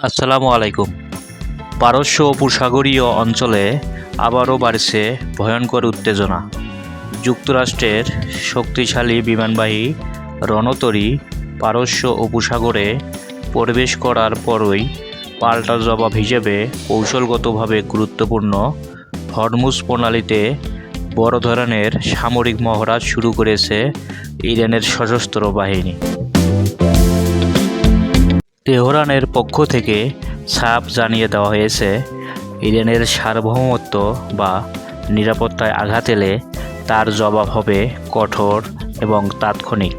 আসসালামু আলাইকুম। পারস্য উপসাগরীয় অঞ্চলে আবারও বাড়ছে ভয়ঙ্কর উত্তেজনা। যুক্তরাষ্ট্রের শক্তিশালী বিমানবাহী রণতরী পারস্য উপসাগরে প্রবেশ করার পরই পাল্টা জবাব হিসেবে কৌশলগতভাবে গুরুত্বপূর্ণ হরমুজ প্রণালীতে বড় ধরনের সামরিক মহড়া শুরু করেছে ইরানের সশস্ত্র বাহিনী। তেহরানের পক্ষ থেকে সাপ জানিয়ে দেওয়া হয়েছে, ইরানের সার্বভৌমত্ব বা নিরাপত্তায় আঘাত এলে তার জবাব হবে কঠোর এবং তাৎক্ষণিক।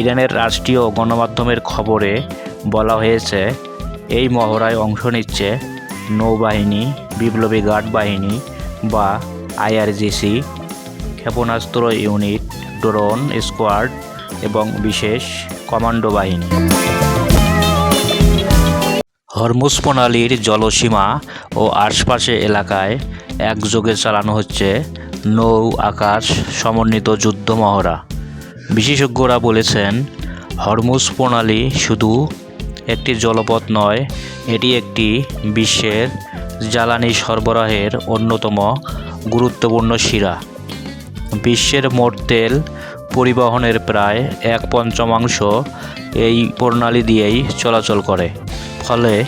ইরানের রাষ্ট্রীয় গণমাধ্যমের খবরে বলা হয়েছে, এই মহড়ায় অংশ নিচ্ছে নৌবাহিনী, বিপ্লবী গার্ড বাহিনী বা আইআরজিসি, ক্ষেপণাস্ত্র ইউনিট, ড্রোন স্কোয়াড এবং বিশেষ কমান্ডো বাহিনী। হরমুজ প্রণালীর জলসীমা ও আশপাশে এলাকায় একযোগে চালানো হচ্ছে নৌ আকাশ সমন্বিত যুদ্ধ মহড়া। বিশেষজ্ঞরা বলেছেন, হরমুজ প্রণালী শুধু একটি জলপথ নয়, এটি একটি বিশ্বের জ্বালানি সরবরাহের অন্যতম গুরুত্বপূর্ণ শিরা। বিশ্বের মোট তেল পরিবহনের প্রায় এক পঞ্চমাংশ এই প্রণালী দিয়েই চলাচল করে। ফলে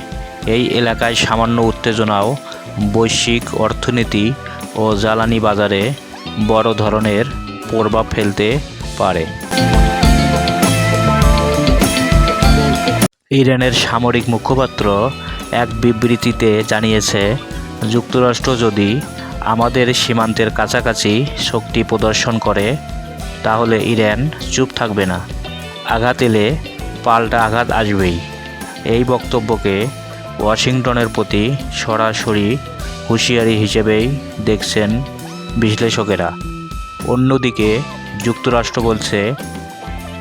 এই এলাকায় সামান্য উত্তেজনাও বৈশ্বিক অর্থনীতি ও জ্বালানি বাজারে বড় ধরনের প্রভাব ফেলতে পারে। ইরানের সামরিক মুখপাত্র এক বিবৃতিতে জানিয়েছে, যুক্তরাষ্ট্র যদি আমাদের সীমান্তের কাছাকাছি শক্তি প্রদর্শন করে, তাহলে ইরান চুপ থাকবে না। আঘাত এলে পাল্টা আঘাত আসবেই। এই বক্তব্যকে ওয়াশিংটনের প্রতি সরাসরি হুঁশিয়ারি হিসেবেই দেখছেন বিশ্লেষকেরা। অন্যদিকে যুক্তরাষ্ট্র বলছে,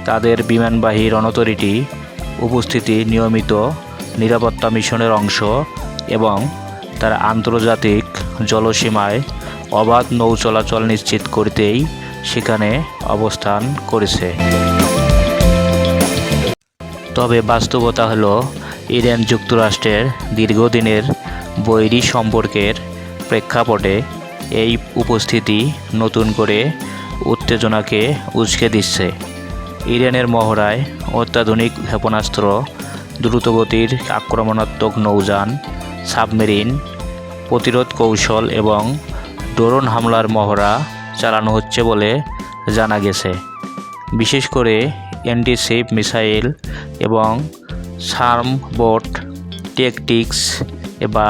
তাদের বিমানবাহী রণতরীটি উপস্থিতি নিয়মিত নিরাপত্তা মিশনের অংশ এবং তার আন্তর্জাতিক জলসীমায় অবাধ নৌ চলাচল নিশ্চিত করতেই সেখানে অবস্থান করেছে। তবে বাস্তবতা হলো, ইরান যুক্তরাষ্ট্রের দীর্ঘদিনের বৈরী সম্পর্কের প্রেক্ষাপটে এই উপস্থিতি নতুন করে উত্তেজনাকে উস্কে দিচ্ছে। ইরানের মহড়ায় অত্যাধুনিক ক্ষেপণাস্ত্র, দ্রুতগতির আক্রমণাত্মক নৌযান, সাবমেরিন, প্রতিরোধ কৌশল এবং ড্রোন হামলার মহড়া চালানো হচ্ছে বলে জানা গেছে। বিশেষ করে অ্যান্টিসেপ মিসাইল এবং সার্ম বোট, টেকটিক্স বা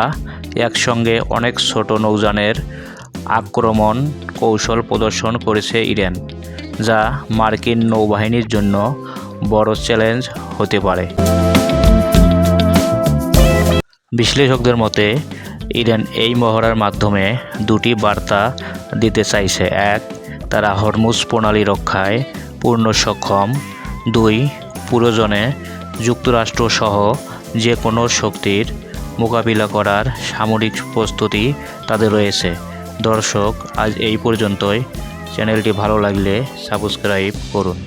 একসঙ্গে অনেক ছোট নৌযানের আক্রমণ কৌশল প্রদর্শন করেছে ইরান, যা মার্কিন নৌবাহিনীর জন্য বড় চ্যালেঞ্জ হতে পারে। বিশ্লেষকদের মতে, ইরান এই মহড়ার মাধ্যমে দুটি বার্তা দিতে চাইছে। এক, তারা হরমুজ প্রণালী রক্ষায় পূর্ণ সক্ষম। দুই পুরোজনে যুক্তরাষ্ট্রসহ যে কোনো শক্তির মোকাবিলা করার সামরিক প্রস্তুতি তাদের রয়েছে। দর্শক, আজ এই পর্যন্তই। চ্যানেলটি ভালো লাগলে সাবস্ক্রাইব করুন।